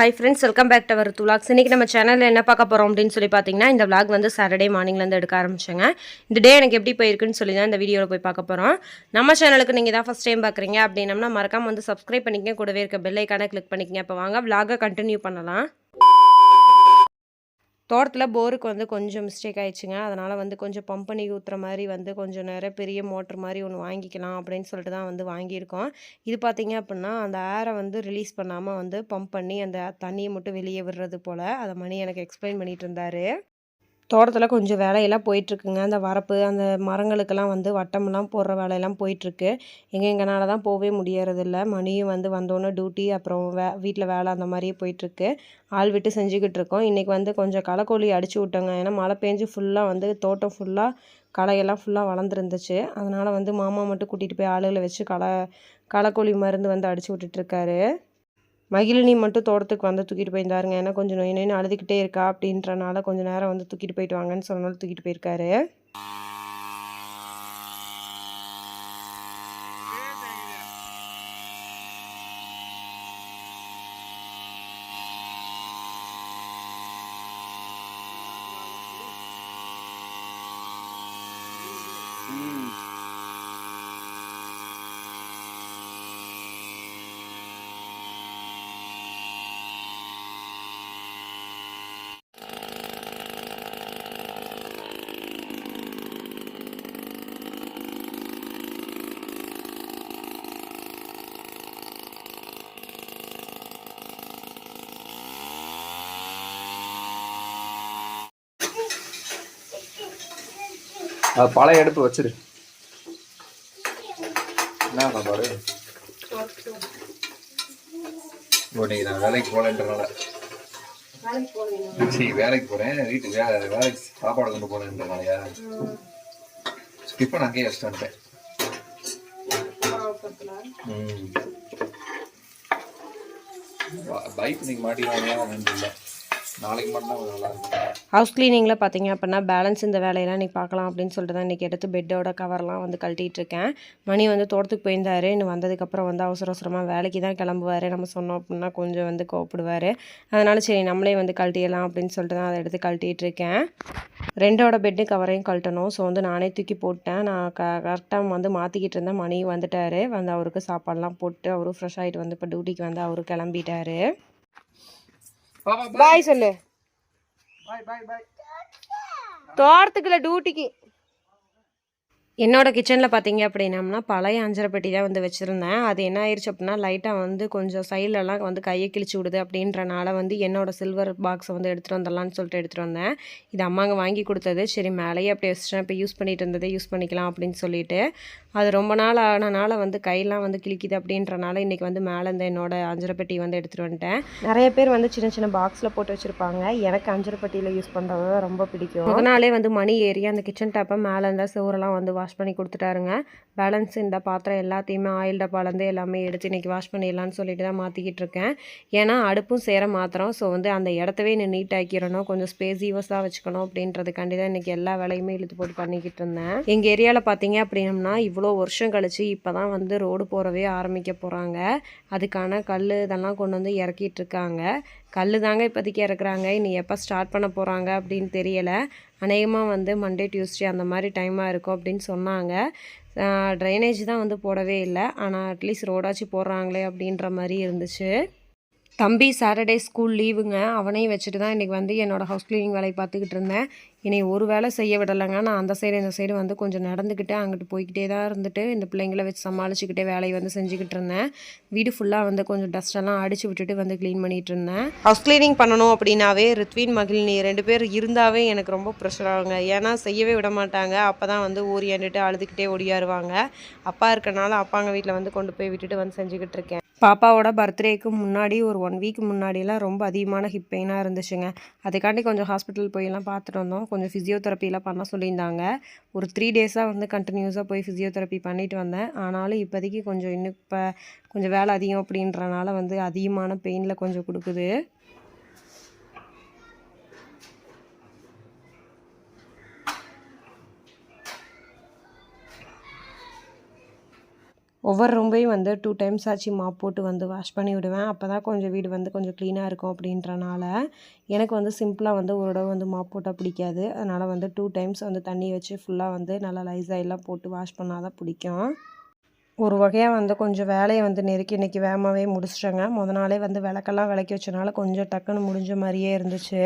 Hi friends welcome back to our துலாக்ஸ் இன்றைக்கி நம்ம சேனலில் என்ன பார்க்க போகிறோம் அப்படின்னு சொல்லி பார்த்தீங்கன்னா இந்த விளாக் வந்து சாட்டர்டே மார்னிங்லேருந்து எடுக்க ஆரம்பிச்சேங்க. இந்த டே எனக்கு எப்படி போயிருக்குன்னு சொல்லி தான் இந்த வீடியோவில் போய் பார்க்க போகிறோம் நம்ம சேனலுக்கு நீங்கள் தான் ஃபஸ்ட் டைம் பார்க்குறீங்க அப்படின்னம்னா மறக்காமல் வந்து சப்ஸ்கிரைப் பண்ணிக்கங்க. கூடவே இருக்க பெல்லைக்கான கிளிக் பண்ணிக்கங்க. இப்போ வாங்க விளாகை கண்டினியூ பண்ணலாம். தோட்டத்தில் போருக்கு வந்து கொஞ்சம் மிஸ்டேக் ஆயிடுச்சுங்க. அதனால் வந்து கொஞ்சம் பம்ப் பண்ணி ஊற்றுற மாதிரி வந்து கொஞ்சம் நேரம் பெரிய மோட்ரு மாதிரி ஒன்று வாங்கிக்கலாம் அப்படின்னு சொல்லிட்டு தான் வந்து வாங்கியிருக்கோம். இது பார்த்தீங்க அப்படின்னா அந்த ஏரை வந்து ரிலீஸ் பண்ணாமல் வந்து பம்ப் பண்ணி அந்த தண்ணியை மட்டும் வெளியே விடுறது போல் அதை மணி எனக்கு எக்ஸ்பிளைன் பண்ணிகிட்டு இருந்தார். தோட்டத்தில் கொஞ்சம் வேலையெல்லாம் போயிட்டுருக்குங்க. அந்த வரப்பு அந்த மரங்களுக்கெல்லாம் வந்து வட்டமெல்லாம் போடுற வேலையெல்லாம் போயிட்டுருக்கு. எங்கே எங்கனால தான் போகவே முடியறதில்ல. மணியும் வந்து வந்தோன்னே டியூட்டி அப்புறம் வே வீட்டில் வேலை அந்த மாதிரியே போயிட்டுருக்கு. ஆள் விட்டு செஞ்சுக்கிட்டு இருக்கோம். இன்றைக்கி வந்து கொஞ்சம் களைக்கோழி அடிச்சு விட்டோங்க. ஏன்னா மழை பெஞ்சு ஃபுல்லாக வந்து தோட்டம் ஃபுல்லாக களையெல்லாம் ஃபுல்லாக வளர்ந்துருந்துச்சு. அதனால் வந்து மாமா மட்டும் கூட்டிகிட்டு போய் ஆளுகளை வச்சு களை களைக்கோழி மருந்து வந்து அடிச்சு விட்டுட்ருக்காரு மகிழினி மட்டும் தோட்டத்துக்கு வந்து தூக்கிட்டு போயிருந்தாருங்க. ஏன்னா கொஞ்சம் நொய் நொயின்னு அழுதுகிட்டே இருக்கா அப்படின்றனால கொஞ்சம் நேரம் வந்து தூக்கிட்டு போயிட்டு வாங்கன்னு சொன்னாலும் தூக்கிட்டு போயிருக்காரு. பழைய எடுத்து வச்சிரு. என்ன பாரு? ஓ, இன்னைக்கு நான் வேலைக்கு போகலன்றனால. சரி வேலைக்கு போகிறேன் வீட்டுக்கு வே வேலைக்கு சாப்பாடு கொண்டு போறேன்றனாலயா டிஃபன் அங்கேயே வச்சுட்டு வந்துட்டேன். பைக் இன்னைக்கு மாட்டிடுவாங்க இல்லை நாளைக்கு மட்டும் நல்லா ஹவுஸ் க்ளீனிங்கில் பார்த்தீங்க அப்படின்னா பேலன்ஸ் இந்த வேலையெல்லாம் இன்றைக்கி பார்க்கலாம் அப்படின்னு சொல்லிட்டு தான் இன்றைக்கி எடுத்து பெட்டோட கவர்லாம் வந்து கழட்டிகிட்டு இருக்கேன். மணி வந்து தோட்டத்துக்கு போயிருந்தாரு. இன்னும் வந்ததுக்கப்புறம் வந்து அவசர அவசரமாக வேலைக்கு தான் கிளம்புவார். நம்ம சொன்னோம் அப்படின்னா கொஞ்சம் வந்து கோப்பிடுவார் அதனால் சரி நம்மளே வந்து கழட்டிடலாம் அப்படின்னு சொல்லிட்டு தான் அதை எடுத்து கழட்டிகிட்டு இருக்கேன். ரெண்டோட பெட்டு கவரையும் கழட்டணும். ஸோ வந்து நானே தூக்கி போட்டேன் நான் க கரெக்டாக வந்து மாற்றிக்கிட்டு இருந்தேன். மணி வந்துட்டார். வந்து அவருக்கு சாப்பாடெலாம் போட்டு அவரும் ஃப்ரெஷ் ஆகிட்டு வந்து இப்போ டியூட்டிக்கு வந்து அவரு கிளம்பிட்டாரு. பாய் சொல்லு. தோட்டத்துக்குள்ள டியூட்டிக்கு என்னோட கிச்சனில் பார்த்தீங்க அப்படின்னம்னா பழைய அஞ்சரை பெட்டி தான் வந்து வச்சுருந்தேன். அது என்ன ஆயிடுச்சு அப்படின்னா லைட்டாக வந்து கொஞ்சம் சைட்லலாம் வந்து கையை கிழிச்சு விடுது அப்படின்றனால வந்து என்னோட சில்வர் பாக்ஸை வந்து எடுத்துகிட்டு வந்துடலான்னு சொல்லிட்டு எடுத்துகிட்டு வந்தேன். இது அம்மாங்க வாங்கி கொடுத்தது. சரி மேலேயே அப்படியே வச்சுட்டேன் இப்போ யூஸ் பண்ணிட்டு இருந்ததை யூஸ் பண்ணிக்கலாம் அப்படின்னு சொல்லிட்டு. அது ரொம்ப நாள் ஆனனால வந்து கையெல்லாம் வந்து கிழிக்குது அப்படின்றனால இன்றைக்கி வந்து மேலே இந்த என்னோட அஞ்சரை பெட்டி வந்து எடுத்துகிட்டு வந்துட்டேன். நிறைய பேர் வந்து சின்ன சின்ன பாக்ஸில் போட்டு வச்சுருப்பாங்க. எனக்கு அஞ்சரை பெட்டியில் யூஸ் பண்ணுறது தான் ரொம்ப பிடிக்கும். அதனாலே வந்து மணி ஏறி அந்த கிச்சன் டேப்பை மேலே இருந்த சோறெல்லாம் வந்து வாஷ் பண்ணி கொடுத்துட்டாருங்க. பேலன்ஸ் இந்த பாத்திரம் எல்லாத்தையுமே ஆயில் டப்பாலேருந்து எல்லாமே எடுத்து இன்றைக்கி வாஷ் பண்ணிடலான்னு சொல்லிட்டு தான் மாற்றிக்கிட்டு இருக்கேன். ஏன்னா அடுப்பும் சேர மாத்திரம். ஸோ வந்து அந்த இடத்தவே நான் நீட் ஆக்கிடணும். கொஞ்சம் ஸ்பேஸ் யூஸாக வச்சுக்கணும் அப்படின்றதுக்காண்டி தான் இன்றைக்கி எல்லா வேலையுமே இழுத்து போட்டு பண்ணிக்கிட்டு இருந்தேன். எங்கள் ஏரியாவில் பார்த்தீங்க அப்படின்னம்னா இவ்வளோ வருஷம் கழிச்சு இப்போ தான் வந்து ரோடு போகிறவே ஆரம்பிக்க போகிறாங்க அதுக்கான கல் இதெல்லாம் கொண்டு வந்து இறக்கிட்டு இருக்காங்க. கல் தாங்க இப்போதைக்கு இறக்குறாங்க. இனி எப்போ ஸ்டார்ட் பண்ண போகிறாங்க அப்படின்னு தெரியலை. அநேகமாக வந்து மண்டே டியூஸ்டே அந்த மாதிரி டைமாக இருக்கும் அப்படின்னு சொன்னாங்க. ட்ரைனேஜ் தான் வந்து போடவே இல்லை. ஆனால் அட்லீஸ்ட் ரோடாச்சும் போடுறாங்களே அப்படின்ற மாதிரி இருந்துச்சு. தம்பி சாட்டர்டே ஸ்கூல் லீவுங்க அவனையும் வச்சுட்டு தான் இன்றைக்கி வந்து என்னோடய ஹவுஸ் க்ளீனிங் வேலையை பார்த்துக்கிட்டு இருந்தேன். இனி ஒரு வேலை செய்ய விடலைங்க. நான் அந்த சைடு இந்த சைடு வந்து கொஞ்சம் நடந்துக்கிட்டு அங்கிட்டு போய்கிட்டே தான் இருந்துட்டு இந்த பிள்ளைங்களை வச்சு சமாளிச்சுக்கிட்டே வேலையை வந்து செஞ்சுக்கிட்டு இருந்தேன். வீடு ஃபுல்லாக வந்து கொஞ்சம் டஸ்டெல்லாம் அடிச்சு விட்டுட்டு வந்து க்ளீன் பண்ணிகிட்டு இருந்தேன். ஹவுஸ் க்ளீனிங் பண்ணணும் அப்படின்னாவே ரித்வின் மகிழினி ரெண்டு பேர் இருந்தாவே எனக்கு ரொம்ப ப்ரெஷர் ஆகுங்க. ஏன்னா செய்யவே விட மாட்டாங்க. அப்போ தான் வந்து ஊறியாண்டுட்டு அழுதுகிட்டே ஓடியாருவாங்க. அப்பா இருக்கனால அப்பாங்க வீட்டில் வந்து கொண்டு போய் விட்டுட்டு வந்து செஞ்சுக்கிட்டு இருக்கேன். பாப்பாவோட பர்த்டேக்கு முன்னாடி ஒரு ஒன் வீக் முன்னாடியெலாம் ரொம்ப அதிகமான ஹிப் பெயினாக இருந்துச்சுங்க. அதுக்காண்டி கொஞ்சம் ஹாஸ்பிட்டல் போயெல்லாம் பார்த்துட்டு வந்தோம். கொஞ்சம் ஃபிசியோதெரப்பிலாம் பண்ண சொல்லியிருந்தாங்க. ஒரு த்ரீ டேஸாக வந்து கண்டினியூஸாக போய் ஃபிசியோதெரப்பி பண்ணிட்டு வந்தேன். ஆனாலும் இப்போதைக்கு கொஞ்சம் இன்னும் இப்போ கொஞ்சம் வேலை அதிகம் அப்படின்றனால வந்து அதிகமான பெயினில் கொஞ்சம் கொடுக்குது. ஒவ்வொரு ரூம்பையும் வந்து டூ டைம்ஸ் ஆச்சு மாப் போட்டு வந்து வாஷ் பண்ணி விடுவேன். அப்போ தான் கொஞ்சம் வீடு வந்து கொஞ்சம் க்ளீனாக இருக்கும் அப்படின்றனால எனக்கு வந்து சிம்பிளாக வந்து ஒரு தடவை வந்து மாப் போட்டால் பிடிக்காது. அதனால் வந்து டூ டைம்ஸ் வந்து தண்ணி வச்சு ஃபுல்லாக வந்து நல்லா லைஸாயெல்லாம் போட்டு வாஷ் பண்ணால் தான் பிடிக்கும். ஒரு வகையாக வந்து கொஞ்சம் வேலையை வந்து நெருக்கி இன்றைக்கி வேகமாகவே முடிச்சிட்டேங்க. முத நாளே வந்து விளக்கெல்லாம் விளக்கி வச்சனால கொஞ்சம் டக்குன்னு முடிஞ்ச மாதிரியே இருந்துச்சு.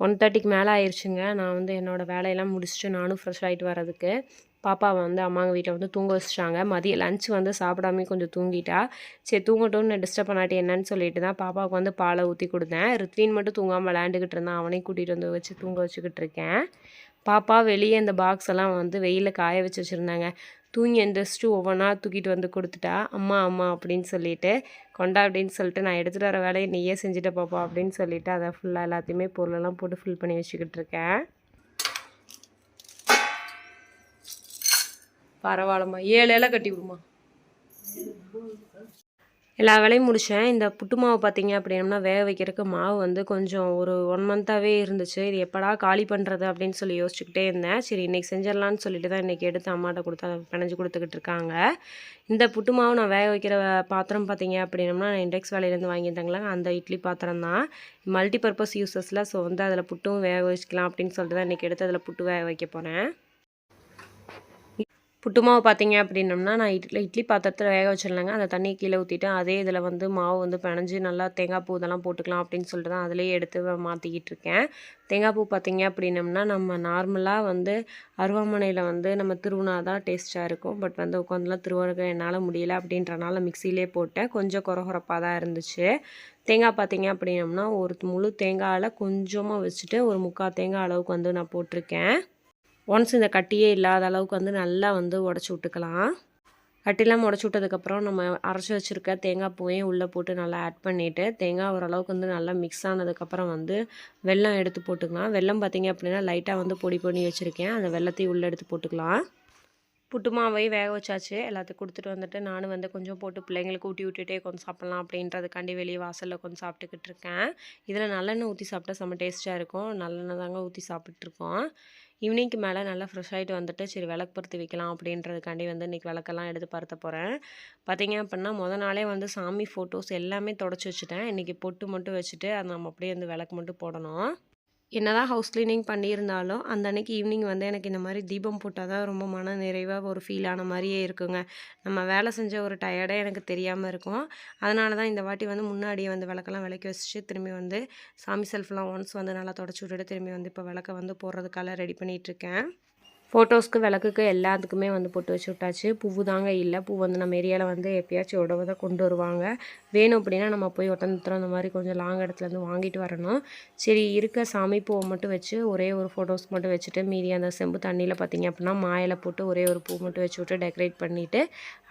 ஒன் தேர்ட்டிக்கு மேலே ஆயிடுச்சுங்க நான் வந்து என்னோடய வேலையெல்லாம் முடிச்சுட்டு நானும் ஃப்ரெஷ் ஆகிட்டு வரதுக்கு பாப்பாவை வந்து அம்மாங்க வீட்டில் வந்து தூங்க வச்சிட்டாங்க. மதியம் லஞ்ச் வந்து சாப்பிடாம கொஞ்சம் தூங்கிட்டா. சரி தூங்கட்டும்னு டிஸ்டர்ப் பண்ணாட்டி என்னன்னு சொல்லிட்டு தான் பாப்பாவுக்கு வந்து பாலை ஊற்றி கொடுத்தேன். ரித்வின் மட்டும் தூங்காமல் விளையாண்டுக்கிட்டு இருந்தான். அவனையும் கூட்டிகிட்டு வந்து வச்சு தூங்க வச்சுக்கிட்டு இருக்கேன். பாப்பா வெளியே இந்த பாக்ஸ் எல்லாம் வந்து வெயிலில் காய வச்சு வச்சுருந்தாங்க. தூங்கி எந்திரிச்சிட்டு ஒவ்வொன்றா தூக்கிட்டு வந்து கொடுத்துட்டா அம்மா அம்மா அப்படின்னு சொல்லிட்டு கொண்டா அப்படின்னு சொல்லிட்டு நான் எடுத்துகிட்டு வர வேலையை நீயே செஞ்சுட்டு பாப்பா அப்படின்னு சொல்லிட்டு அதை ஃபுல்லாக எல்லாத்தையுமே பொருளெல்லாம் போட்டு ஃபில் பண்ணி வச்சுக்கிட்டு இருக்கேன். பரவாயில்லம்மா. ஏழு இலை கட்டி விடுமா எல்லா வேலையும் முடித்தேன் இந்த புட்டு மாவு பார்த்தீங்க அப்படின்னா வேக வைக்கிறதுக்கு மாவு வந்து கொஞ்சம் ஒரு ஒன் மந்த்தாகவே இருந்துச்சு. இது எப்படா காலி பண்ணுறது அப்படின்னு சொல்லி யோசிச்சுக்கிட்டே இருந்தேன். சரி இன்றைக்கி செஞ்சிடலான்னு சொல்லிட்டு தான் இன்றைக்கி எடுத்து அம்மாட்ட கொடுத்து அதை பிணைஞ்சு கொடுத்துக்கிட்டு இருக்காங்க. இந்த புட்டு மாவு நான் வேக வைக்கிற பாத்திரம் பார்த்தீங்க அப்படின்னம்னா நான் இண்டெக்ஸ் வேலையிலேருந்து வாங்கியிருந்தாங்களா அந்த இட்லி பாத்திரம் தான். மல்டி பர்பஸ் யூசஸில் ஸோ வந்து அதில் புட்டும் வேக வச்சுக்கலாம் அப்படின்னு சொல்லிட்டு தான் இன்றைக்கி எடுத்து அதில் புட்டு வேக வைக்க போகிறேன் புட்டு மாவு பார்த்தீங்க அப்படின்னம்னா நான் இட்லி இட்லி பாத்திரத்தில் வேக வச்சிருந்தாங்க அந்த தண்ணியை கீழே ஊற்றிட்டு அதே இதில் வந்து மாவு வந்து பிணைஞ்சு நல்லா தேங்காய் பூ இதெல்லாம் போட்டுக்கலாம் அப்படின்னு சொல்லிட்டு தான் அதிலேயே எடுத்து மாற்றிக்கிட்டு இருக்கேன். தேங்காய் பூ பார்த்தீங்க அப்படின்னம்னா நம்ம நார்மலாக வந்து அருவாமனையில் வந்து நம்ம திருவுனா தான் டேஸ்ட்டாக இருக்கும். பட் வந்து உட்காந்துலாம் திருவருக என்னால் முடியல அப்படின்றனால மிக்சிலே போட்டேன். கொஞ்சம் குறகுறப்பாக தான் இருந்துச்சு. தேங்காய் பார்த்தீங்க அப்படின்னம்னா ஒரு முழு தேங்காயில் கொஞ்சமாக வச்சுட்டு ஒரு முக்கால் தேங்காய் அளவுக்கு வந்து நான் போட்டிருக்கேன். ஒன்ஸ் இந்த கட்டியே இல்லாத அளவுக்கு வந்து நல்லா வந்து உடச்சி விட்டுக்கலாம். கட்டிலாம் உடச்சி விட்டதுக்கப்புறம் நம்ம அரைச்சி வச்சுருக்க தேங்காய் பூவையும் உள்ளே போட்டு நல்லா ஆட் பண்ணிவிட்டு தேங்காய் ஓரளவுக்கு வந்து நல்லா மிக்ஸ் ஆனதுக்கப்புறம் வந்து வெல்லம் எடுத்து போட்டுக்கலாம். வெல்லம் பார்த்திங்க அப்படின்னா லைட்டாக வந்து பொடி பண்ணி வச்சுருக்கேன். அந்த வெள்ளத்தையும் உள்ளே எடுத்து போட்டுக்கலாம். புட்டு மாவை வேக வச்சாச்சு. எல்லாத்தையும் கொடுத்துட்டு வந்துட்டு நானும் வந்து கொஞ்சம் போட்டு பிள்ளைங்களுக்கு ஊட்டி விட்டுட்டே கொஞ்சம் சாப்பிட்லாம் அப்படின்றதுக்காண்டி வெளியே வாசலில் கொஞ்சம் சாப்பிட்டுக்கிட்டு இருக்கேன். இதில் நல்லெண்ணெய் ஊற்றி சாப்பிட்டா செம்ம டேஸ்ட்டாக இருக்கும். நல்லெண்ணெய் தாங்க ஊற்றி சாப்பிட்ருக்கோம் ஈவினிங்க்கு மேலே நல்லா ஃப்ரெஷ் ஆகிட்டு வந்துட்டு சரி விளக்கு பருத்தி வைக்கலாம் அப்படின்றதுக்காண்டி வந்து இன்றைக்கி விளக்கெல்லாம் எடுத்து பருத்த போகிறேன் பார்த்தீங்க அப்படின்னா முத நாளே வந்து சாமி ஃபோட்டோஸ் எல்லாமே தொடச்சி வச்சுட்டேன். இன்றைக்கி பொட்டு மட்டும் வச்சுட்டு அதை நம்ம அப்படியே வந்து விளக்கு மட்டும் போடணும். என்னதான் ஹவுஸ் க்ளீனிங் பண்ணியிருந்தாலும் அந்த அன்னைக்கு ஈவினிங் வந்து எனக்கு இந்த மாதிரி தீபம் போட்டால் தான் ரொம்ப மன நிறைவாக ஒரு ஃபீல் ஆன மாதிரியே இருக்குங்க. நம்ம வேலை செஞ்ச ஒரு டயர்டே எனக்கு தெரியாமல் இருக்கும். அதனால தான் இந்த வாட்டி வந்து முன்னாடியே வந்து விளக்கெல்லாம் விளக்கி வச்சுட்டு திரும்பி வந்து சாமி செல்ஃப்லாம் ஒன்ஸ் வந்து நல்லா தொடச்சி விட்டுட்டு திரும்பி வந்து இப்போ விளக்க வந்து போடுறதுக்காக ரெடி பண்ணிகிட்ருக்கேன் ஃபோட்டோஸ்க்கு விளக்குக்கு எல்லாத்துக்குமே வந்து போட்டு வச்சு விட்டாச்சு பூவு தாங்க இல்லை. பூ வந்து நம்ம ஏரியாவில் வந்து எப்பயாச்சும் உடவை தான் கொண்டு வருவாங்க. வேணும் அப்படின்னா நம்ம போய் ஒட்டந்தத்திரம் அந்த மாதிரி கொஞ்சம் லாங் இடத்துலேருந்து வாங்கிட்டு வரணும். சரி இருக்க சாமி பூவை மட்டும் வச்சு ஒரே ஒரு ஃபோட்டோஸ் மட்டும் வச்சுட்டு மீதி அந்த செம்பு தண்ணியில் பார்த்திங்க அப்படின்னா மாயில போட்டு ஒரே ஒரு பூ மட்டும் வச்சு விட்டு டெக்கரேட் பண்ணிவிட்டு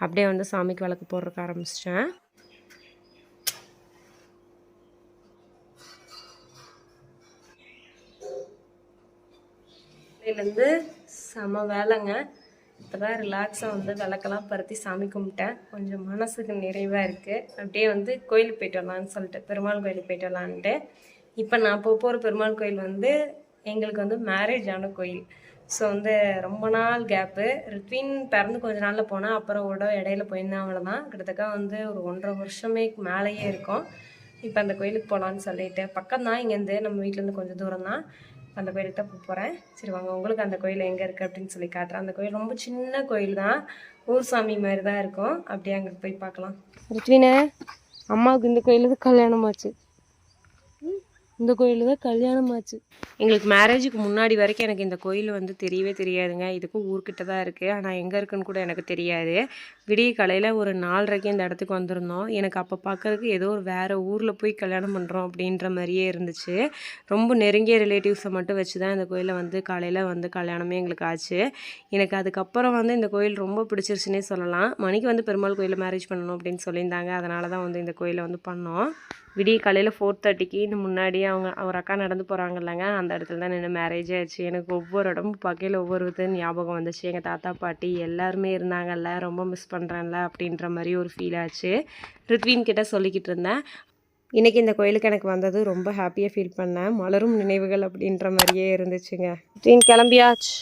அப்படியே வந்து சாமிக்கு விளக்கு போடுறதுக்கு ஆரம்பிச்சிட்டேன். இருந்து செம வேலைங்க. இப்போ தான் ரிலாக்ஸாக வந்து விளக்கெல்லாம் பருத்தி சாமி கும்பிட்டேன். கொஞ்சம் மனசுக்கு நிறைவாக இருக்குது அப்படியே வந்து கோயிலுக்கு போயிட்டு வரலான்னு சொல்லிட்டு பெருமாள் கோயிலுக்கு போயிட்டு வரலான்ட்டு. இப்போ நான் போக போகிற பெருமாள் கோயில் வந்து எங்களுக்கு வந்து மேரேஜ் ஆன கோயில். ஸோ வந்து ரொம்ப நாள் கேப்பு ரித்வின் பிறந்து கொஞ்ச நாளில் போனால் அப்புறம் விட இடையில போயிருந்தேன் அவ்வளோதான் கிட்டத்தட்ட வந்து ஒரு ஒன்றரை வருஷமே மேலேயே இருக்கும். இப்போ அந்த கோயிலுக்கு போகலான்னு சொல்லிட்டு. பக்கம் தான் இங்கேருந்து நம்ம வீட்டிலேருந்து கொஞ்சம் தூரம் தான் அந்த கோயிலுக்கு தான் போக போகிறேன் சரி வாங்க உங்களுக்கு அந்த கோயில் எங்கே இருக்குது அப்படின்னு சொல்லி காட்டுறேன். அந்த கோயில் ரொம்ப சின்ன கோயில் தான். ஊர் சாமி மாதிரி தான் இருக்கும். அப்படியே அங்கே போய் பார்க்கலாம். ருத்வினே அம்மாவுக்கு இந்த கோயிலுக்கு கல்யாணம் ஆச்சு இந்த கோயில் தான் கல்யாணம் ஆச்சு எங்களுக்கு மேரேஜுக்கு முன்னாடி வரைக்கும் எனக்கு இந்த கோயில் வந்து தெரியவே தெரியாதுங்க. இதுக்கும் ஊர்கிட்ட தான் இருக்குது ஆனால் எங்கே இருக்குன்னு கூட எனக்கு தெரியாது. விடிய காலையில் ஒரு நாலரைக்கு இந்த இடத்துக்கு வந்திருந்தோம். எனக்கு அப்போ பார்க்கறதுக்கு ஏதோ ஒரு வேறு ஊரில் போய் கல்யாணம் பண்ணுறோம் அப்படின்ற மாதிரியே இருந்துச்சு. ரொம்ப நெருங்கிய ரிலேட்டிவ்ஸை மட்டும் வச்சு தான் இந்த கோயிலில் வந்து காலையில் வந்து கல்யாணமே எங்களுக்கு ஆச்சு. எனக்கு அதுக்கப்புறம் வந்து இந்த கோயில் ரொம்ப பிடிச்சிருச்சுன்னே சொல்லலாம். மணிக்கு வந்து பெருமாள் கோயிலில் மேரேஜ் பண்ணணும் அப்படின்னு சொல்லியிருந்தாங்க. அதனால தான் வந்து இந்த கோயிலை வந்து பண்ணோம். விடிய காலையில் ஃபோர் தேர்ட்டிக்கு இந்த முன்னாடியே அவங்க ஒரு அக்கா நடந்து போகிறாங்க இல்லைங்க. அந்த இடத்துல தான் நின்று மேரேஜ் ஆச்சு எனக்கு ஒவ்வொரு இடமும் பார்க்கையில் ஒவ்வொரு இது ஞாபகம் வந்துச்சு. எங்கள் தாத்தா பாட்டி எல்லாருமே இருந்தாங்கல்ல. ரொம்ப மிஸ் பண்ணுறேன்ல அப்படின்ற மாதிரி ஒரு ஃபீல் ஆச்சு. ரித்வின் கிட்ட சொல்லிக்கிட்டு இருந்தேன். இன்றைக்கி இந்த கோயிலுக்கு எனக்கு வந்தது ரொம்ப ஹாப்பியாக ஃபீல் பண்ணேன். மலரும் நினைவுகள் அப்படின்ற மாதிரியே இருந்துச்சுங்க. ரித்வின் கிளம்பியாச்சு.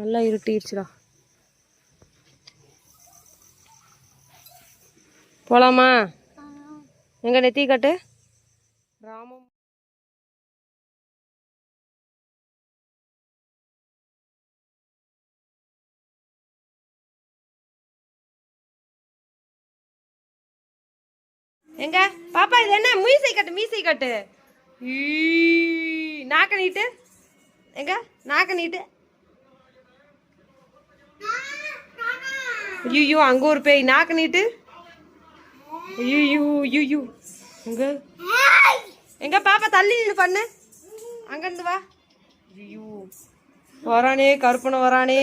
நல்லா இருட்டிடுச்சுடா போலாமா? எங்க நெத்தி கட்டு? ராமம். எங்க? பாப்பா இது என்ன? மீசை கட்டு மீசை கட்டு. நாக்க நீட்டு. எங்க? நாக்க நீட்டு. ஐயோ அங்க ஒரு பேய். நாக்க நீட்டு. ஐயோ ஐயோ. எங்க? எங்க பாப்பா தள்ளி நின்னு பண்ணு. அங்க இருந்து வா. ஐயோ. வரானே கருப்பனை வரானே.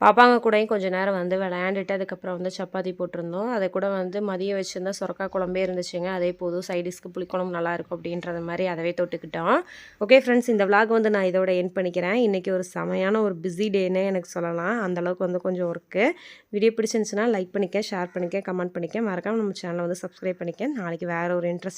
பாப்பாங்க கூடயும் கொஞ்ச நேரம் வந்து விளையாண்டுட்டு அதுக்கப்புறம் வந்து சப்பாத்தி போட்டிருந்தோம். அதை கூட வந்து மதியம் வச்சுருந்தா சுரக்கா குழம்பே இருந்துச்சுங்க. அதே போதும் சைடிஷ்க்கு புளிக்குழம்பு நல்லாயிருக்கும் அப்படின்றது மாதிரி அதவே தொட்டுக்கிட்டோம். ஓகே ஃப்ரெண்ட்ஸ் இந்த விளாக் வந்து நான் இதோட என் பண்ணிக்கிறேன். இன்றைக்கி ஒரு செமையான ஒரு பிஸி டேன்னே எனக்கு சொல்லலாம். அந்த அளவுக்கு வந்து கொஞ்சம் ஒர்க்கு வீடியோ பிடிச்சிருந்துச்சுன்னா லைக் பண்ணிக்க ஷேர் பண்ணிக்க கமெண்ட் பண்ணிக்க. மறக்காமல் நம்ம சேனலை வந்து சப்ஸ்கிரைப் பண்ணிக்க. நாளைக்கு வேறு ஒரு இன்ட்ரெஸ்ட்